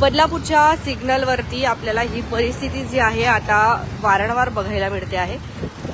बदलापूरच्या सिग्नलवरती आपल्याला ही परिस्थिती जी आहे आता वारंवार बघायला मिळते आहे.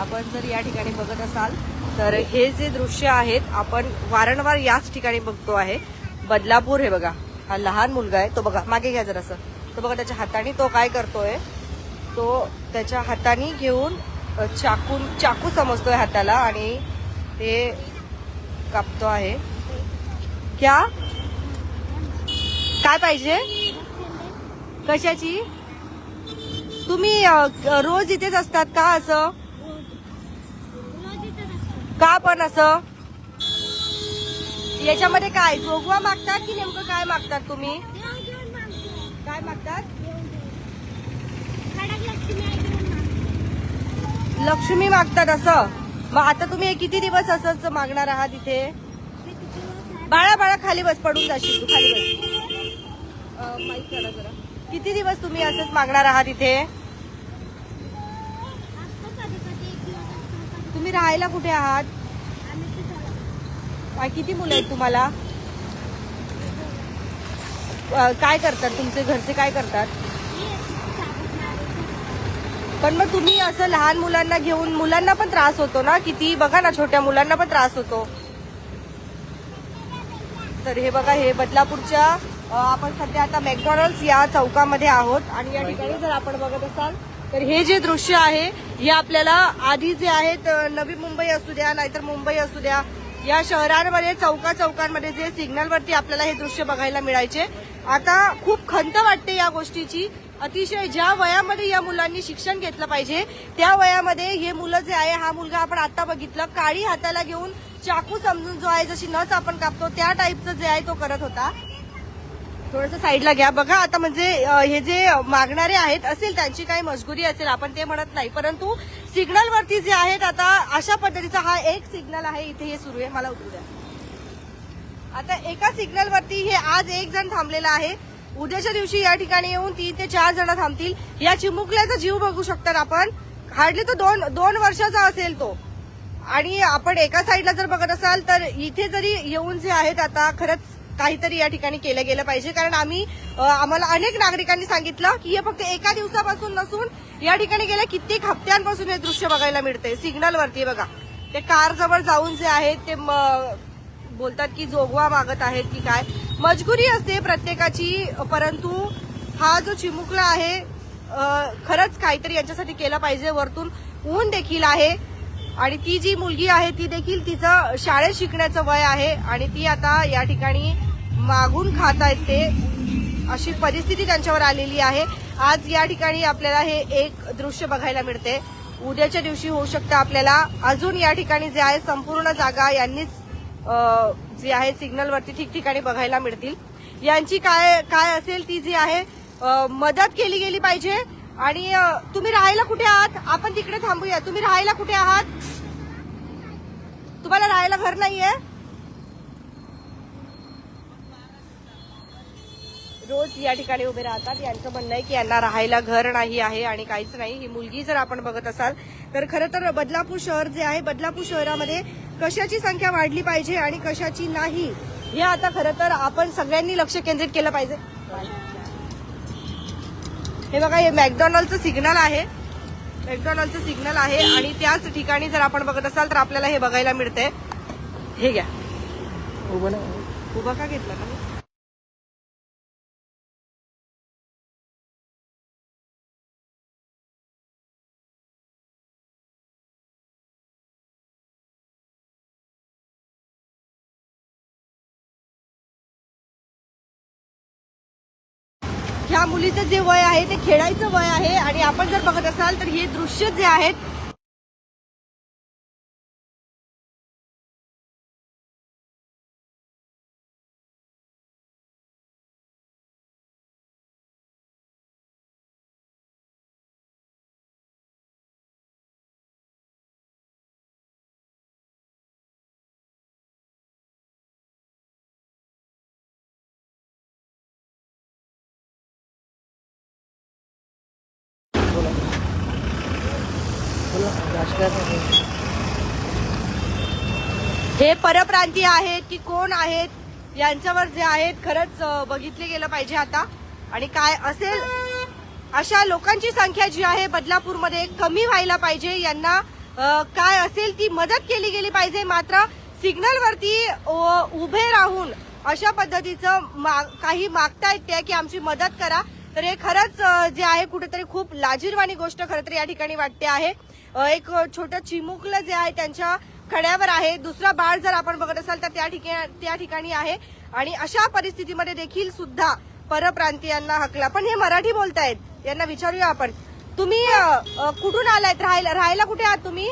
आपण जर या ठिकाणी बघत असाल तर हे जे दृश्य आहेत आपण वारंवार याच ठिकाणी बघतो आहे. बदलापूर हे बघा हा लहान मुलगा आहे तो बघा मागे घ्या जरासं. तो बघा त्याच्या हाताने तो काय करतोय? तो त्याच्या हाताने घेऊन चाकून चाकू समजतोय हाताला आणि ते कापतो आहे. क्या? काय पाहिजे? कशाची? तुम्ही रोज इथेच असतात का असं? का पण असं? याच्यामध्ये काय? जोगवा मागतात की नेमकं काय मागतात तुम्ही? काय मागतात? लक्ष्मी मागतात असं? मग आता तुम्ही किती दिवस असंच मागणार आहात इथे? बाळा बाळा खाली बस पडून जाशील तू खाली बस. माहीत करा जरा. किती दिवस तुम्ही असंच मागणार आहात इथे? तुम्ही राहायला कुठे आहात? किती मुलं आहेत तुम्हाला? काय करतात तुमचे घरचे? काय करतात? पण मग तुम्ही असं लहान मुलांना घेऊन मुलांना पण त्रास होतो ना? किती? बघा ना छोट्या मुलांना पण त्रास होतो. तर हे बघा हे बदलापूरच्या आपण सध्या आता मॅकडॉनल्ड्स या चौकामध्ये आहोत. आणि या ठिकाणी जर आपण बघत असाल तर हे जे दृश्य आहे हे आपल्याला आधी जे आहेत नवी मुंबई असू द्या नाहीतर मुंबई असू द्या या शहरांमध्ये चौका चौकांमध्ये जे सिग्नलवरती आपल्याला हे दृश्य बघायला मिळायचे. आता खूप खंत वाटते या गोष्टीची. अतिशय ज्या वयामध्ये या मुलांनी शिक्षण घेतलं पाहिजे त्या वयामध्ये हे मुलं जे आहे हा मुलगा आपण आता बघितलं काळी हाताला घेऊन चाकू समजून जो आहे जशी नस आपण कापतो त्या टाईपचं जे आहे तो करत होता. थोडस साईडला घ्या. बघा आता म्हणजे हे जे मागणारे आहेत असेल त्यांची काही मजबुरी असेल आपण ते म्हणत नाही. परंतु सिग्नल वरती जे आहेत आता अशा पद्धतीचा हा एक सिग्नल आहे इथे हे सुरू आहे. मला उतरू द्या. आता एका सिग्नल वरती हे आज एक जण थांबलेला आहे. उद्याच्या दिवशी या ठिकाणी येऊन तीन ते चार जण थांबतील. या चिमुकल्याचा जीव बघू शकतात आपण. हार्डली तो दोन दोन वर्षाचा असेल तो. आणि आपण एका साईडला जर बघत असाल तर इथे जरी येऊन जे आहेत आता खरंच काहीतरी या ठिकाणी केलं गेलं पाहिजे. कारण आम्ही आम्हाला अनेक नागरिकांनी सांगितलं की हे फक्त एका दिवसापासून नसून या ठिकाणी गेल्या कित्येक हप्त्यांपासून हे दृश्य बघायला मिळते सिग्नलवरती बघा. ते कार जवळ जाऊन जे आहेत ते म- बोलतात की जोगवा मागत आहेत की काय. मजबुरी असते प्रत्येकाची परंतु हा जो चिमुकला आहे खरंच काहीतरी यांच्यासाठी केलं पाहिजे. वरतून ऊन देखील आहे. आणि ती जी मुलगी आहे ती देखील तिचं शाळेत शिकण्याचं वय आहे आणि ती आता या ठिकाणी मागून खात आहेत ते. अशी परिस्थिती त्यांच्यावर आलेली आहे. आज या ठिकाणी आपल्याला हे एक दृश्य बघायला मिळते. उद्याच्या दिवशी होऊ शकतं आपल्याला. अजून या ठिकाणी जे आहे संपूर्ण जागा यांनीच जी आहे सिग्नलवरती ठिकठिकाणी बघायला मिळतील. यांची काय काय असेल ती जी आहे मदत केली गेली पाहिजे. आणि तुम्ही राहायला कुठे आहात? आपण तिकडे थांबूया. तुम्ही राहायला कुठे आहात? तुम्हाला राहायला घर नाहीये? रोज या ठिकाणी उभे राहतात. यांचं म्हणणं आहे की यांना राहायला घर नाही आहे आणि काहीच नाही. ही मुलगी जर आपण बघत असाल तर खरं तर बदलापूर शहर जे आहे बदलापूर शहरामध्ये कशाची संख्या वाढली पाहिजे आणि कशाची नाही हे आता खरं तर आपण सगळ्यांनी लक्ष केंद्रित केलं पाहिजे. हे बघा हे मॅकडॉनल्डचं सिग्नल आहे. मॅकडॉनल्डचं सिग्नल आहे आणि त्याच ठिकाणी जर आपण बघत असाल तर आपल्याला हे बघायला मिळते हे घ्या. उभा का घेतला? का या मुलीचं जे वय आहे ते खेळायचं वय आहे आणि आपण जर बघत असाल तर हे दृश्य जे आहेत हे परप्रांतीय आहेत की कोण आहेत? यांच्यावर जे आहेत खरंच बघितले गेलं पाहिजे आता. आणि काय असेल अशा लोकांची संख्या जी आहे बदलापूरमध्ये कमी व्हायला पाहिजे. यांना काय असेल ती मदत केली गेली पाहिजे. मात्र सिग्नलवरती उभे राहून अशा पद्धतीचं मा- काही मागतायत त्या की आमची मदत करा. तर हे खरंच जे आहे कुठेतरी खूप लाजीरवाणी गोष्ट खरं तर या ठिकाणी वाटते आहे. एक छोटं चिमुकलं जे आहे त्यांच्या खड्यावर आहे. दुसरा बाळ जर आपण बघत असाल तर त्या ठिकाणी त्या ठिकाणी आहे. आणि अशा परिस्थितीमध्ये देखील सुद्धा परप्रांतीयांना हकला. पण हे मराठी बोलतायत. यांना विचारूया आपण. तुम्ही कुठून आलायत? राहायला राहायला कुठे आहात तुम्ही?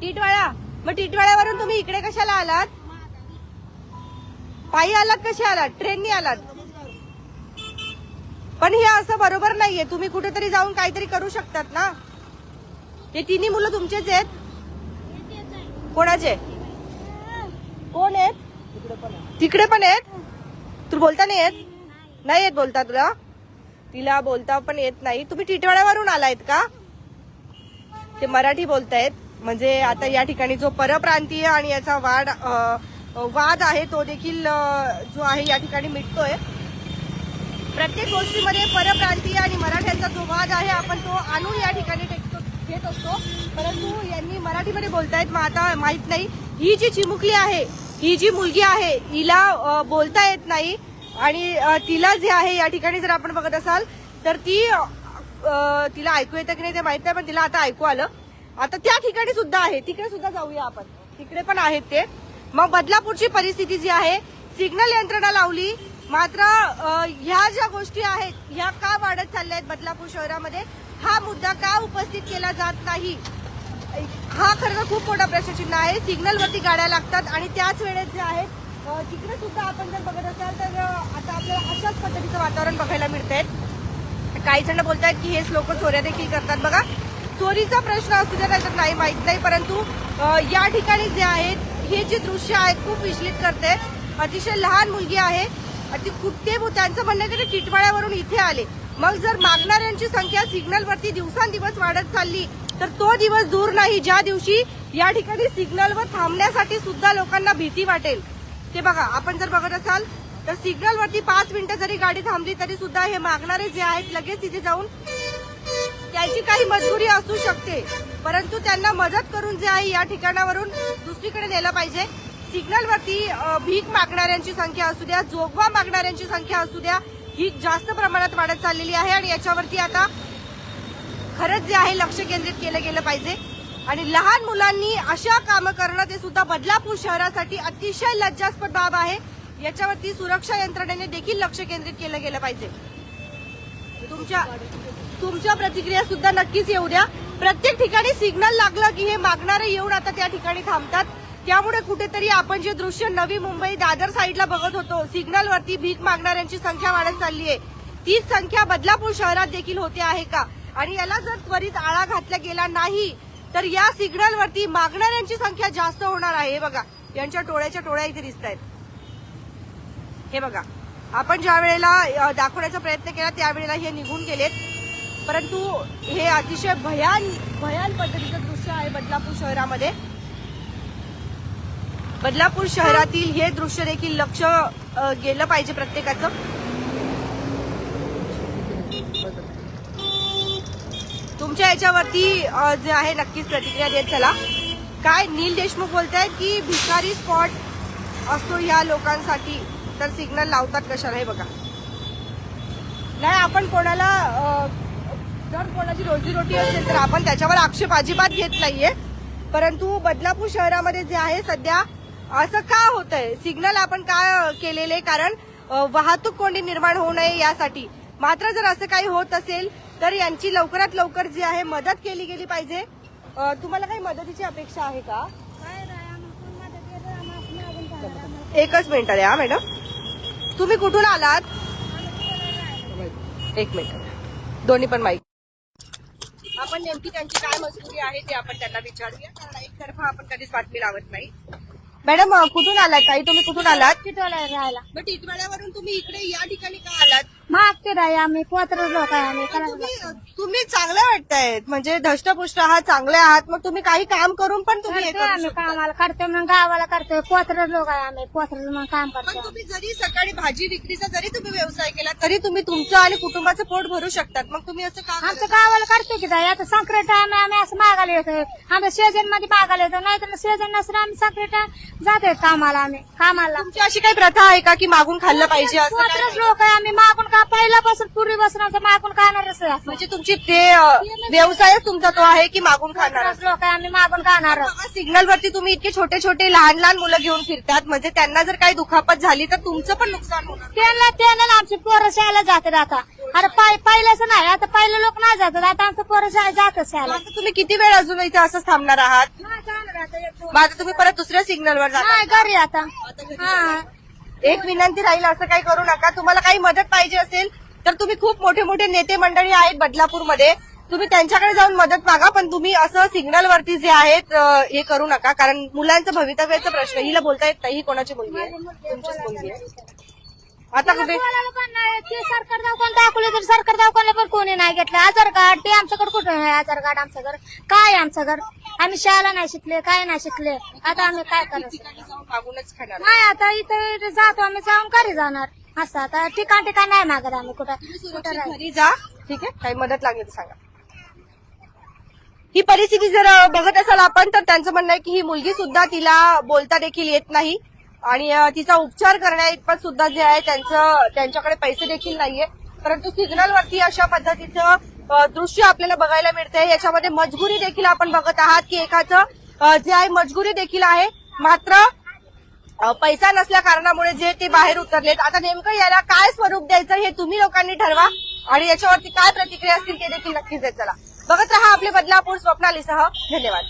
टिटवाळा. मग टिटवाळ्यावरून तुम्ही इकडे कशाला आलात? पायी आलात कसे आलात? ट्रेननी आलात. पण हे असं बरोबर नाहीये. तुम्ही कुठेतरी जाऊन काहीतरी करू शकतात ना? ते तिन्ही मुलं तुमचेच आहेत? कोणाचे? कोण आहेत? तिकडे पण आहेत? तू बोलता नाही येत? नाही येत बोलता तुला? तिला बोलता पण येत नाही. तुम्ही टिटवाळ्यावरून आलायत का? ते मराठी बोलतायत. म्हणजे आता या ठिकाणी जो परप्रांतीय आणि याचा वाद वाद आहे तो देखील जो आहे या ठिकाणी मिटतोय. प्रत्येक गोष्टीमध्ये परप्रांतीय आणि मराठ्यांचा जो वाद आहे आपण तो आणून या ठिकाणी घेत असतो. परंतु यांनी मराठीमध्ये बोलतायत मग आता माहीत नाही. ही जी चिमुकली आहे ही जी मुलगी आहे हिला बोलता येत नाही. आणि तिला जे आहे या ठिकाणी जर आपण बघत असाल तर ती तिला ऐकू येतं की नाही ते माहीत नाही पण तिला आता ऐकू आलं. आता त्या ठिकाणी सुद्धा आहे. तिकडे सुद्धा जाऊया आपण. तिकडे पण आहेत ते. मग बदलापूरची परिस्थिती जी आहे सिग्नल यंत्रणा लावली. मात्र ह्या ज्या गोष्टी आहेत ह्या का वाढत चालल्या आहेत बदलापूर शहरामध्ये? हा मुद्दा का उपस्थित केला जात नाही? हा खरं तर खूप मोठा प्रश्नचिन्ह आहे. सिग्नलवरती गाड्या लागतात आणि त्याच वेळेत जे आहेत तिकडे सुद्धा आपण जर बघत असाल तर आता आपल्याला अशाच पद्धतीचं वातावरण बघायला मिळतंय. काही जण आहेत की हेच लोक चोऱ्या देखील करतात. बघा चोरीचा प्रश्न असू द्या नाही नाही माहीत नाही. परंतु या ठिकाणी जे आहेत हे जे दृश्य आहे खूप विचलित करते अतिशय लहान मुलगी आहे. ती कुठे त्यांचं म्हणणं की ते टिटवाळ्यावरून इथे आले. मग जर मागणाऱ्यांची संख्या सिग्नलवरती दिवसांदिवस वाढत चालली तर तो दिवस दूर नाही. ज्या दिवशी या ठिकाणी सिग्नलवर थांबण्यासाठी सुद्धा लोकांना भीती वाटेल. ते बघा आपण जर बघत असाल तर सिग्नलवरती पाच मिनिटं जरी गाडी थांबली तरी सुद्धा हे मागणारे जे आहेत लगेच तिथे जाऊन त्यांची काही मजबुरी असू शकते. परंतु त्यांना मदत करून जे आहे या ठिकाणावरून दुसरीकडे नेलं पाहिजे. सिग्नलवरती भीक मागणाऱ्यांची संख्या असू द्या जोगवा मागणाऱ्यांची संख्या असू द्या ही जास्त प्रमाणात वाढत चाललेली आहे आणि याच्यावरती आता खरंच जे आहे लक्ष केंद्रित केलं गेलं पाहिजे. आणि लहान मुलांनी अशा कामं करणं ते सुद्धा बदलापूर शहरासाठी अतिशय लज्जास्पद बाब आहे. याच्यावरती सुरक्षा यंत्रणेने देखील लक्ष केंद्रित केलं गेलं पाहिजे. तुमच्या तुमच्या प्रतिक्रिया सुद्धा नक्कीच येऊ द्या. प्रत्येक ठिकाणी सिग्नल लागलं की हे मागणारे येऊन आता त्या ठिकाणी थांबतात. त्यामुळे कुठेतरी आपण जे दृश्य नवी मुंबई दादर साईडला बघत होतो सिग्नलवरती भीक मागणाऱ्यांची संख्या वाढत चालली आहे. तीच संख्या बदलापूर शहरात देखील होते आहे का? आणि याला जर त्वरित आळा घातला गेला नाही तर या सिग्नलवरती मागणाऱ्यांची संख्या जास्त होणार आहे. हे बघा यांच्या टोळ्याच्या टोळ्या इथे दिसत आहेत हे बघा आपण ज्या वेळेला दाखवण्याचा प्रयत्न केला त्यावेळेला हे निघून गेलेत. परंतु हे अतिशय भयान भयान पद्धतीचं दृश्य आहे बदलापूर शहरामध्ये. बदलापूर शहरातील हे दृश्य देखील लक्ष गेलं पाहिजे प्रत्येकाचं. तुमच्या याच्यावरती जे आहे नक्कीच प्रतिक्रिया देत चला. काय नील देशमुख बोलतायत की भिकारी स्पॉट असतो ह्या लोकांसाठी तर सिग्नल लावतात कशाला हे बघा. नाही आपण कोणाला जर कोणाची रोजीरोटी असेल तर आपण त्याच्यावर आक्षेप अजिबात घेत नाहीये. परंतु बदलापूर शहरामध्ये जे आहे सध्या असं का होतंय? सिग्नल आपण का केलेले? कारण वाहतूक कोंडी निर्माण होऊ नये यासाठी. मात्र जर असं काही होत असेल तर यांची लवकरात लवकर जी आहे मदत केली गेली पाहिजे. तुम्हाला काही मदतीची अपेक्षा आहे का? एकच मिनिट द्या मॅडम. तुम्ही कुठून आलात? एक मिनिट. दोन्ही पण माईक. आपण नेमकी त्यांची काय मजबुरी आहे ते आपण त्यांना विचारूया. कारण एकतर्फा आपण कधीच बातमी लावत नाही. मॅडम कुठून आलात ताई? तुम्ही कुठून आलात? टिटवाळा राहायला? मग टिटवाड्यावरून तुम्ही इकडे या ठिकाणी का आलात? मागते राही आम्ही पोत्र लोक आहे आम्ही करायला तुम्ही तुम्ही चांगले वाटतायत. म्हणजे धष्टपुष्ट आहात चांगले आहात मग तुम्ही काही काम करून पण तुम्ही हे करू आम्ही शकता. कामाला करतोय मग गावाला करतोय पोत्र लोक आहे आम्ही पोत्र मग काम पण करतोय तुम्ही जरी सकाळी भाजी विक्रीचा जरी तुम्ही व्यवसाय केला तरी तुम्ही तुमचं आणि कुटुंबाचं पोट भरू शकतात. मग तुम्ही असं काम आमच्या गावाला करतोय की ताई आता संक्रांत आम्ही आम्ही असं मागायला येतोय. आमच्या सीझनमध्ये मागायला येतो नाही तर सीझन नसलं आम्ही संक्रांत जातोय कामाला आम्ही कामाला. तुमची अशी काही प्रथा आहे का की मागून खाल्लं पाहिजे असं काय? पोत्रच लोक आहे आम्ही मागून का पहिल्यापासून पूर्वीपासून आमचं मागून खाणारच आहे असं. म्हणजे तुमची ते अ, व्यवसायच तुमचा तो आहे की मागून खाणार लोक आहे आम्ही मागून खाणार सिग्नल वरती तुम्ही इतके छोटे छोटे लहान लहान मुलं घेऊन फिरतात म्हणजे त्यांना जर काही दुखापत झाली तर तुमचं पण नुकसान होणार. त्यांना त्यांना आमची पोरं शाळेला जातात आता. अरे पाय पहिल्याच नाही आता पहिले लोक नाही जातात आता आमचं पोरं शाळेत जातात शाळेला. आता तुम्ही किती वेळ अजून इथे असं थांबणार आहात? नाही जाणार आता एक दोन. मग आता तुम्ही परत दुसऱ्या सिग्नलवर जाता नाही घरी आता. हा. एक विनंती राहील असं काही करू नका. तुम्हाला काही मदत पाहिजे असेल तर तुम्ही खूप मोठे मोठे नेते मंडळी आहेत बदलापूरमध्ये. तुम्ही त्यांच्याकडे जाऊन मदत मागा पण तुम्ही असं सिग्नल वरती जे आहेत हे करू नका. कारण मुलांचं भवितव्याचा प्रश्न हिला बोलता येत नाही ही कोणाची मुलगी आहे? तुमचीच मुलगी आहे. आता कुठे. ते सरकार दवाखाना दाखवले तर सरकार दवाखाना पण कोणी नाही घेतलं. आधार कार्ड ते आमच्याकडे कुठं आहे आधार कार्ड आमचं घर. काय आमचं घर? आम्ही शाळा नाही शिकले काय नाही शिकले? आता आम्ही काय मागूनच खाणार. नाही आता इथे जातो आम्ही जाऊन घरी जाणार. असं आता ठिकाण ठिकाण नाही मागत आम्ही. कुठं कुठं. घरी जा. ठीक आहे? काही मदत लागली तर सांगा. ही परिस्थिती जर बघत असाल आपण तर त्यांचं म्हणणं आहे की ही मुलगी सुद्धा तिला बोलता देखील येत नाही. आणि तिचा उपचार करण्याइतपत सुद्धा जे आहे त्यांचं त्यांच्याकडे पैसे देखील नाहीये. परंतु सिग्नलवरती अशा पद्धतीचं दृश्य आपल्याला बघायला मिळतंय. याच्यामध्ये मजबुरी देखील आपण बघत आहात की एकाचं जे आहे मजबुरी देखील आहे. मात्र पैसा नसल्या कारणामुळे जे ते बाहेर उतरलेत. आता नेमकं याला काय स्वरूप द्यायचं हे तुम्ही लोकांनी ठरवा. आणि याच्यावरती काय प्रतिक्रिया असतील ते देखील नक्कीच देत चला. बघत राहा आपले बदलापूर स्वप्नालीसह धन्यवाद.